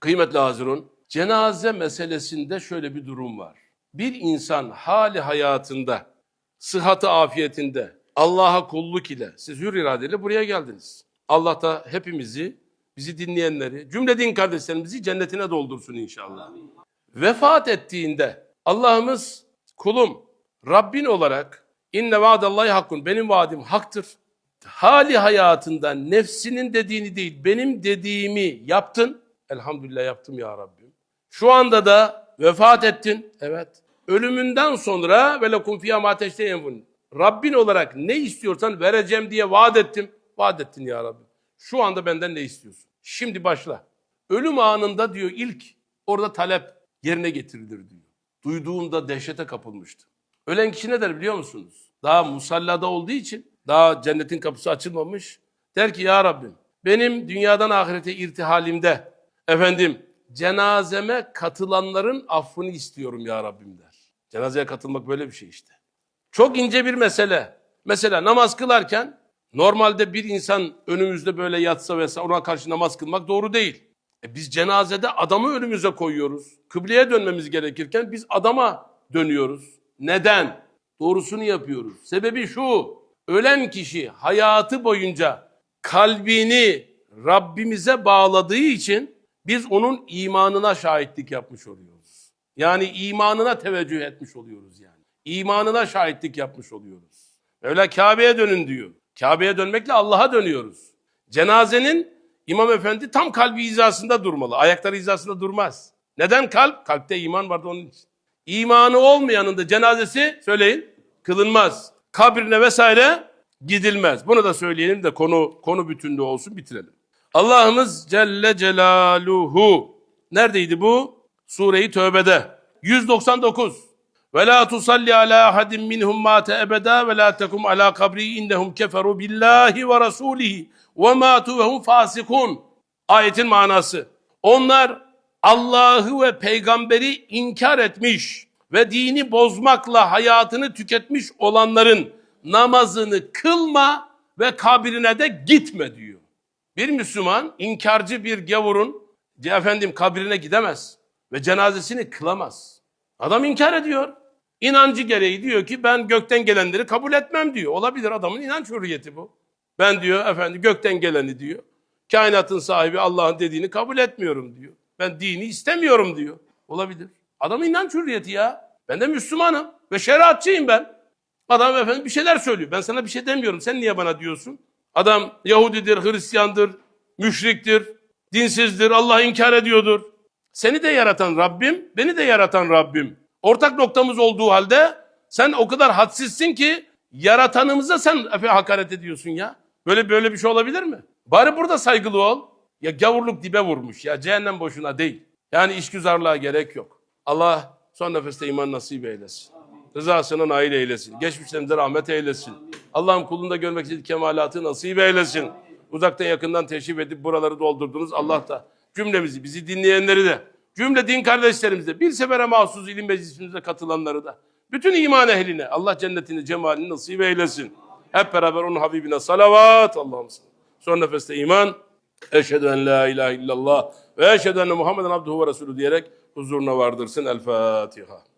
Kıymetli Hazirun, cenaze meselesinde şöyle bir durum var. Bir insan hali hayatında, sıhhatı afiyetinde, Allah'a kulluk ile, siz hür iradeyle buraya geldiniz. Allah da hepimizi, bizi dinleyenleri, cümle din kardeşlerimizi cennetine doldursun inşallah. Vefat ettiğinde Allah'ımız kulum, Rabbin olarak inne vaadallahi hakkun, benim vaadim haktır. Hali hayatında nefsinin dediğini değil, benim dediğimi yaptın. Elhamdülillah yaptım ya Rabbim. Şu anda da vefat ettin. Evet. Ölümünden sonra ve lekum fiyâ mâ. Rabbin olarak ne istiyorsan vereceğim diye vaat ettim. Vaat ettin ya Rabbi. Şu anda benden ne istiyorsun? Şimdi başla. Ölüm anında diyor ilk orada talep yerine getirilir diyor. Duyduğunda dehşete kapılmıştı. Ölen kişi ne der biliyor musunuz? Daha musallada olduğu için daha cennetin kapısı açılmamış. Der ki ya Rabbim benim dünyadan ahirete irtihalimde efendim cenazeme katılanların affını istiyorum ya Rabbim der. Cenazeye katılmak böyle bir şey işte. Çok ince bir mesele. Mesela namaz kılarken normalde bir insan önümüzde böyle yatsa vesaire ona karşı namaz kılmak doğru değil. E biz cenazede adamı önümüze koyuyoruz. Kıbleye dönmemiz gerekirken biz adama dönüyoruz. Neden? Doğrusunu yapıyoruz. Sebebi şu. Ölen kişi hayatı boyunca kalbini Rabbimize bağladığı için biz onun imanına şahitlik yapmış oluyoruz. Yani imanına teveccüh etmiş oluyoruz yani. İmanına şahitlik yapmış oluyoruz. Öyle Kabe'ye dönün diyor. Kabe'ye dönmekle Allah'a dönüyoruz. Cenazenin İmam Efendi tam kalbi hizasında durmalı. Ayakları hizasında durmaz. Neden kalp? Kalpte iman vardı onun için. İmanı olmayanın da cenazesi söyleyin kılınmaz. Kabrine vesaire gidilmez. Bunu da söyleyelim de konu konu bütünlüğü olsun bitirelim. Allah'ımız Celle Celaluhu neredeydi bu? Sure-i Tövbe'de. 199. Ve la tusalli ala ahadin minhum mate ebeda ve la tekum ala kabri innehum keferu billahi ve rasulihi ve matu ve fasikun. Ayetin manası. Onlar Allah'ı ve peygamberi inkar etmiş ve dini bozmakla hayatını tüketmiş olanların namazını kılma ve kabrine de gitme diyor. Bir Müslüman inkarcı bir gavurun efendim kabrine gidemez ve cenazesini kılamaz. Adam inkar ediyor. İnancı gereği diyor ki ben gökten gelenleri kabul etmem diyor. Olabilir adamın inanç hürriyeti bu. Ben diyor efendim gökten geleni diyor. Kainatın sahibi Allah'ın dediğini kabul etmiyorum diyor. Ben dini istemiyorum diyor. Olabilir. Adamın inanç hürriyeti ya. Ben de Müslümanım ve şeriatçıyım ben. Adam efendim bir şeyler söylüyor. Ben sana bir şey demiyorum. Sen niye bana diyorsun? Adam Yahudidir, Hristiyandır, müşriktir, dinsizdir, Allah inkar ediyordur. Seni de yaratan Rabbim, beni de yaratan Rabbim. Ortak noktamız olduğu halde sen o kadar hadsizsin ki yaratanımıza sen efe hakaret ediyorsun ya. Böyle böyle bir şey olabilir mi? Bari burada saygılı ol. Ya gavurluk dibe vurmuş ya cehennem boşuna değil. Yani işgüzarlığa gerek yok. Allah son nefeste iman nasip eylesin. Rızasına nail eylesin. Geçmişlerimize rahmet eylesin. Allah'ım kulunda görmek istediği kemalatı nasip eylesin. Uzaktan yakından teşrif edip buraları doldurdunuz. Allah da cümlemizi, bizi dinleyenleri de, cümle din kardeşlerimizi de, bir sefere mahsus ilim meclisimize katılanları da, bütün iman ehline Allah cennetini, cemalini nasip eylesin. Hep beraber onun Habibine salavat. Allah'ım Son nefeste iman. Eşhedü en la ilahe illallah ve eşhedü enne Muhammeden abduhu ve resulü diyerek huzuruna vardırsın. El Fatiha.